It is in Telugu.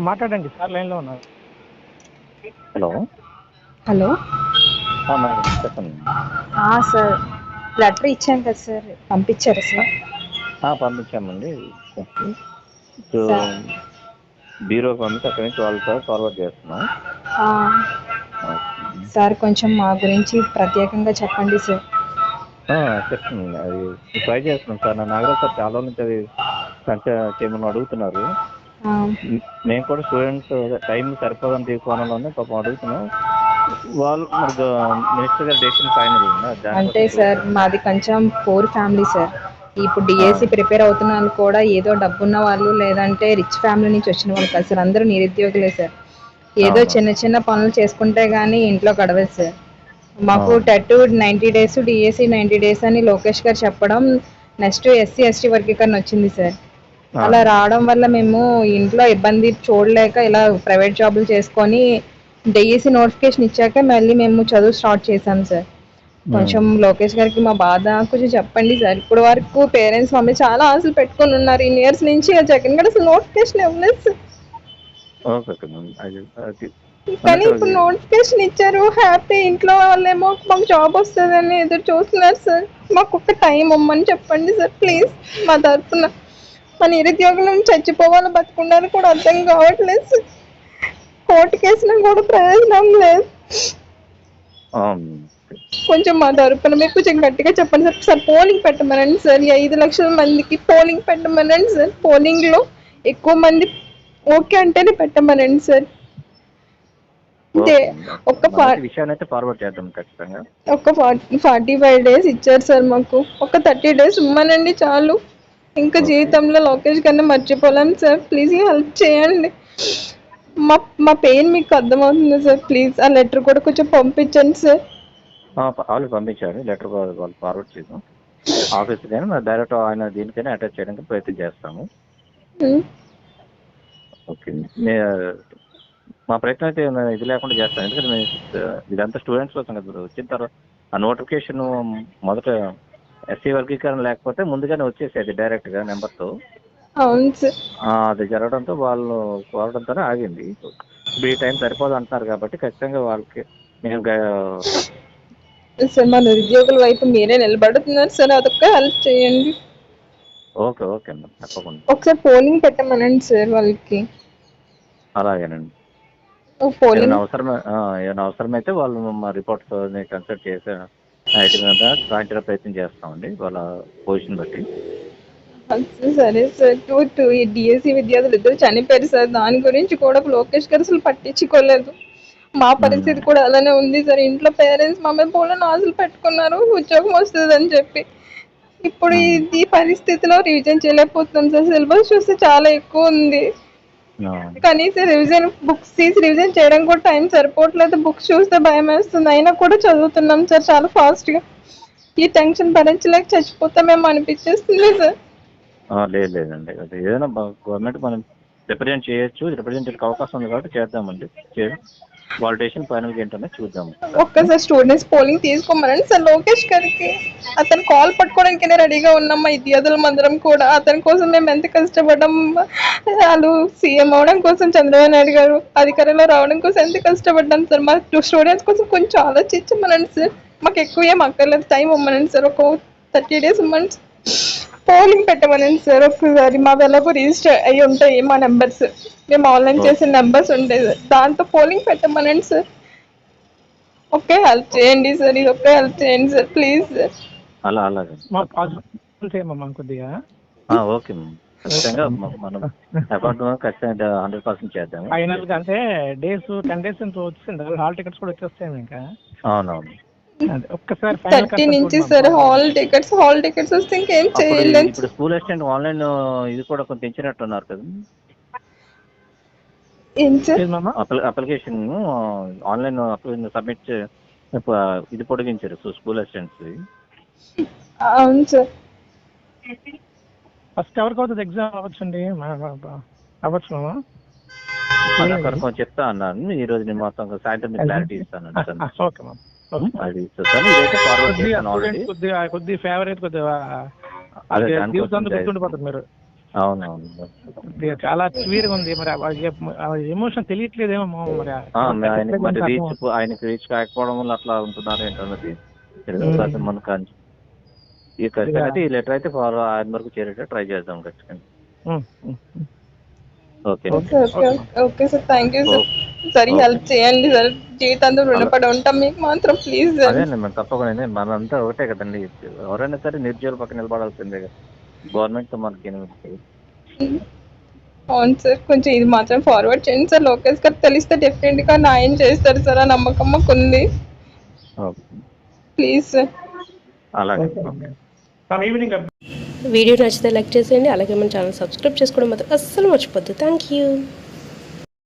మాట్లాడండి సార్ లైన్లో ఉన్నారు. హలో. హలో. మేడం చెప్పండి. ఆ, సార్ లెటర్ ఇచ్చాను కదా సార్. పంపించారా సార్? ఆ, పంపించామండి. So sir. బ్యూరో పంపించి అక్కడి నుంచి వాళ్ళతో ఫార్వర్డ్ చేస్తున్నాం ఆ, సార్ కొంచెం మా గురించి ప్రత్యేకంగా చెప్పండి సార్. ఆ, చెప్తుంది అది ట్రై చేస్తున్నాం సార్. నా నాగరాజ్ సార్ చాలా నుంచి అది కంచె చేయమని అడుగుతున్నారు. మేము కూడా స్టూడెంట్స్ టైం సరిపోదని తీసుకోవడంలోనే పాపం అడుగుతున్నాం. వాళ్ళు మరి మినిస్టర్ గారి డెసిషన్ ఫైనల్ అంటే సార్ మాది కొంచెం పూర్ ఫ్యామిలీ సార్. ఇప్పుడు డిఎస్సి ప్రిపేర్ అవుతున్న వాళ్ళు కూడా ఏదో డబ్బున్న వాళ్ళు లేదంటే రిచ్ ఫ్యామిలీ నుంచి వచ్చిన వాళ్ళు కాదు సార్. అందరూ నిరుద్యోగులే సార్. ఏదో. చిన్న చిన్న పనులు చేసుకుంటే గానీ ఇంట్లో గడవదు సార్. మాకు. TET ninety days DSC ninety days అని లోకేష్ గారు చెప్పడం నెక్స్ట్ ఎస్సీ ఎస్టీ వర్గీకరణ వచ్చింది సార్. అలా రావడం వల్ల మేము ఇంట్లో ఇబ్బంది చూడలేక ఇలా ప్రైవేట్ జాబులు చేసుకొని డిఎస్సి నోటిఫికేషన్ ఇచ్చాక మళ్ళీ మేము చదువు స్టార్ట్ చేశాం సార్. కొంచెం లోకేష్ గారికి మా బాధ కొంచెం చెప్పండి సార్. ఇప్పుడు వరకు పేరెంట్స్ మమ్మీ చాలా ఆశలు పెట్టుకొని ఉన్నారు. ఇన్ని ఇయర్స్ నుంచి జగన్ గారు అసలు నోటిఫికేషన్ ఇవ్వలేదు సార్. కానీ ఇప్పుడు నోటిఫికేషన్ ఇచ్చారు. హ్యాపీ ఇంట్లో వాళ్ళేమో మాకు జాబ్ వస్తుందని ఎదురు చూస్తున్నారు సార్. మాకు ఒక టైం ఇమ్మని చెప్పండి సార్. ప్లీజ్ మా తరఫున మా నిరుద్యోగులను చచ్చిపోవాలో బతుకున్నారు కూడా అర్థం కావట్లేదు. సార్ కోర్టు కేసులో కూడా ప్రయోజనం లేదు. కొంచెం మా తరపున మీరు కొంచెం గట్టిగా చెప్పండి సార్. సార్ పోలింగ్ పెట్టమనండి సార్. ఈ ఐదు లక్షల మందికి పోలింగ్ పెట్టమనండి సార్. పోలింగ్లో ఎక్కువ మంది ఓకే అంటేనే పెట్టమనండి సార్. అంటే ఫా- విషయాన్ని ఫార్వర్డ్ చేద్దాం ఖచ్చితంగా. ఒక ఫార్టీ ఫార్టీ ఫైవ్ డేస్ ఇచ్చారు సార్ మాకు. ఒక థర్టీ డేస్ ఇమ్మనండి చాలు. ఇంకా జీవితంలో లోకేష్ కన్నా మర్చిపోలేం సార్. ప్లీజ్ హెల్ప్ చేయండి. మా మా పెయిన్ మీకు అర్థమవుతుంది సార్. ప్లీజ్ ఆ లెటర్ కూడా కొంచెం పంపించండి సార్. వాళ్ళు పంపించారు. లెటర్ వాళ్ళు ఫార్వర్డ్ చేద్దాం. ఆఫీస్ కానీ మరి డైరెక్ట్ ఆయన దీనికైనా అటాచ్ చేయడానికి ప్రయత్నం చేస్తాము. ఓకే నే- మా ప్రయత్నం అయితే ఇది లేకుండా చేస్తాం ఎందుకంటే మేము ఇదంతా స్టూడెంట్స్ కోసం కదా వచ్చిన తర్వాత ఆ నోటిఫికేషన్ మొదట ఎస్సీ వర్గీకరణ లేకపోతే ముందుగానే వచ్చేసేది డైరెక్ట్గా నెంబర్తో. అవును సార్. అది జరగడంతో వాళ్ళు కోరడంతోనే ఆగింది. ఇప్పుడు ఈ టైం సరిపోదు అంటున్నారు కాబట్టి ఖచ్చితంగా వాళ్ళకి గా- సార్ మా నిరుద్యోగుల వైపు మీరే నిలబడుతున్నారు సార్ అదొక్క హెల్ప్ చేయండి. ఓకే ఓకే అన్న తప్పకుండా. ఒకసారి పోలింగ్ పెట్టమనండి సార్ వాళ్ళకి. అలాగేనండి. పోలింగ్. ఏమైనా అవసరం ఏమైనా అవసరమైతే వాళ్ళు మా రిపోర్ట్స్ కన్సల్ట్ చేసి మీద సాయంత్రం ప్రయత్నం చేస్తామండి వాళ్ళ పొజిషన్ బట్టి. సరే సార్ టూ టూ ఈ డిఎస్సి విద్యార్థులు ఇద్దరు చనిపోయారు సార్ దాని గురించి కూడా లోకేష్ గారు అసలు పట్టించుకోలేదు. మా పరిస్థితి కూడా అలానే ఉంది సార్ ఇంట్లో పేరెంట్స్ మమ్మల్ని పోలని ఆశలు పెట్టుకున్నారు. ఉద్యోగం వస్తుంది అని చెప్పి. ఇప్పుడు ఈ- ఈ పరిస్థితిలో రివిజన్ చేయలేకపోతున్నాం సార్ సిలబస్ చూస్తే చాలా ఎక్కువ ఉంది. కనీసం రివిజన్ బుక్స్ తీసి రివిజన్ చేయడం కూడా టైం సరిపోవట్లేదు. బుక్స్ చూస్తే భయం వేస్తుంది. అయినా కూడా చదువుతున్నాం సార్ చాలా ఫాస్ట్గా. ఈ టెన్షన్ భరించలేక చచ్చిపోతామేమో అనిపించేస్తుంది సార్. లేదు లేదండి. అది ఏదైనా గవర్నమెంట్ మనం రిప్రజెంట్ చేయొచ్చు. రిప్రజెంట్ చేయడానికి అవకాశం ఉంది కాబట్టి చేద్దామండి. వాలిడేషన్ ఫైనల్గా ఏంటనే చూద్దాం ఒక్కసారి స్టూడెంట్స్ పోలింగ్ తీసుకోమనండి. సార్ లోకేష్ గారికి అతను కాల్ పట్టుకోవడానికి రెడీగా ఉన్నాం మా విద్యార్థులం మందరం కూడా అతని కోసం మేము ఎంత కష్టపడ్డాం? వాళ్ళు సీఎం అవడం కోసం చంద్రబాబు నాయుడు గారు అధికారంలో రావడం కోసం ఎంత కష్టపడ్డాం సార్? మా స్టూడెంట్స్ కోసం కొంచెం ఆలోచించమనండి సార్. మాకు ఎక్కువ ఏం అక్కర్లేదు. టైం ఇవ్వమనండి సార్. ఒక థర్టీ డేస్ ఇవ్వండి పోలింగ్ పెట్టమనండి సార్ ఒకసారి మా ఎలాగో రిజిస్టర్ అయ్యి ఉంటాయి మా నెంబర్స్. మేము ఆన్లైన్ చేసిన నెంబర్స్ ఉంటాయి సార్ దాంతో పోలింగ్ పెట్టమనండి సార్. ఓకే హెల్ప్ చేయండి సార్ ఇది ఒకే హెల్ప్ చేయండి సార్ ప్లీజ్ సార్. అలా అలాగే. మా పాజిబుల్ చేయమమ్మా కొద్దిగా. ఆ, ఓకే మ్యామ్. ఖచ్చితంగా మనం అకౌంట్ ఖచ్చితంగా హండ్రెడ్ పర్సెంట్ చేద్దాము. ఫైనల్గా అంటే డేస్ టెన్ డేస్ నుంచి వచ్చింది హాల్ టికెట్స్ కూడా వచ్చేస్తాయి ఇంకా. అవునవును. ఒక్కసారి ఫైనల్ థర్టీ నుంచి sir hall tickets hall tickets వస్తే ఇంకేం చేయలేదు ఇప్పుడు స్కూల్ అసిస్టెంట్ ఆన్లైన్ ఇది కూడా కొంచెం పెంచినట్టున్నారు కదా. మామ అప్లికేషన్ ఆన్లైన్ సబ్మిట్ ఇది పొడిగించారు స్కూల్ అసిస్టెంట్స్. అవును సార్. ఫస్ట్ ఎవరికి అవుతుంది ఎగ్జామ్ అవ్వచ్చు మామ? అది అక్కడ కొంచెం చెప్తా అన్నాను. ఈ రోజు నేను మొత్తం సాయంత్రం క్లారిటీ ఇస్తాను. ఓకే మామ. ఓకే అది చూస్తాను ఇదైతే ఫార్వర్డ్ కొద్దిగా చేస్తాను ఆల్రెడీ కొద్దిగా కొద్ది ఫేవరెట్ కొద్దిగా అదే జీవితాంతం దానికోసం గుర్తుండిపోతారు మీరు. అవునవును. చాలా సివియర్గా ఉంది మరి ఎమోషన్ తెలియట్లేదేమో మరి ఆయన రీచ్ ఆయనకి రీచ్ కాకపోవడం వల్ల అట్లా ఉంటున్నారు ఏంటన్నది. Hmm. మనకు ఈ ఖచ్చితంగా అయితే ఈ లెటర్ అయితే ఫాలో ఆయన వరకు చేరేట ట్రై చేద్దాం ఖచ్చితంగా. Okay okay okay okay sir thank you sir సరే హెల్ప్ చేయండి సార్. జీవితాంతం రుణపడి ఉంటాం. మీకు మాత్రం ప్లీజ్ సార్. అదే మేము తప్పకుండా. మనంతా ఒకటే కదండి. ఎవరైనా సరే నిర్జీవుల పక్కన నిలబడాల్సిందే కదా. గవర్నమెంట్తో మనకి ఏమి ఉంటుంది? అవును సార్ కొంచెం ఇది మాత్రం ఫార్వర్డ్ చేయండి సార్. లోకేష్ గారు తెలిస్తే డెఫినెట్గా న్యాయం చేస్తారు సార్. ఆ నమ్మకం మాకు ఉంది ఓకే. Please sir. అలాగే. ఓకే. రేపు ఈవినింగ్ వీడియో నచ్చితే లైక్ చేసేయండి. అలాగే మన ఛానల్ సబ్స్క్రైబ్ చేసుకోవడం మాత్రం అస్సలు మర్చిపోద్దు. Thank you